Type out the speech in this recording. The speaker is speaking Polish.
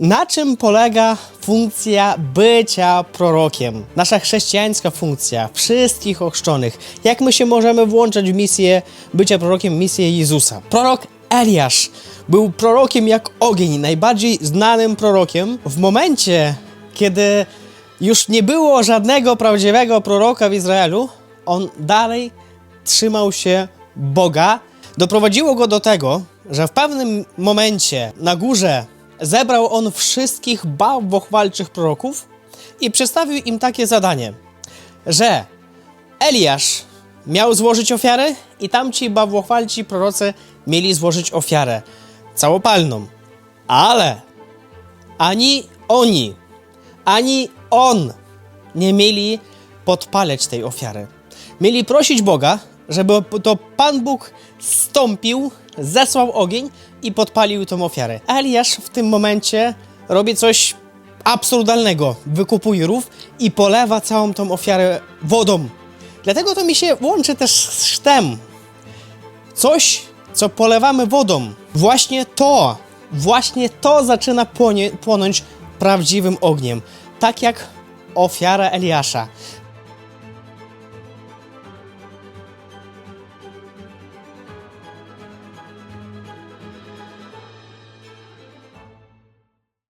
Na czym polega funkcja bycia prorokiem? Nasza chrześcijańska funkcja wszystkich ochrzczonych. Jak my się możemy włączać w misję bycia prorokiem, misję Jezusa? Prorok Eliasz był prorokiem jak ogień, najbardziej znanym prorokiem. W momencie, kiedy już nie było żadnego prawdziwego proroka w Izraelu, on dalej trzymał się Boga. Doprowadziło go do tego, że w pewnym momencie na górze zebrał on wszystkich bałwochwalczych proroków i przedstawił im takie zadanie, że Eliasz miał złożyć ofiarę i tamci bałwochwalci prorocy mieli złożyć ofiarę całopalną. Ale ani oni, ani on nie mieli podpalać tej ofiary. Mieli prosić Boga, żeby to Pan Bóg stąpił, zesłał ogień i podpalił tą ofiarę. Eliasz w tym momencie robi coś absurdalnego. Wykupuje rów i polewa całą tą ofiarę wodą. Dlatego to mi się łączy też z sztem. Coś, co polewamy wodą. Właśnie to, właśnie to zaczyna płonie, płonąć prawdziwym ogniem. Tak jak ofiara Eliasza.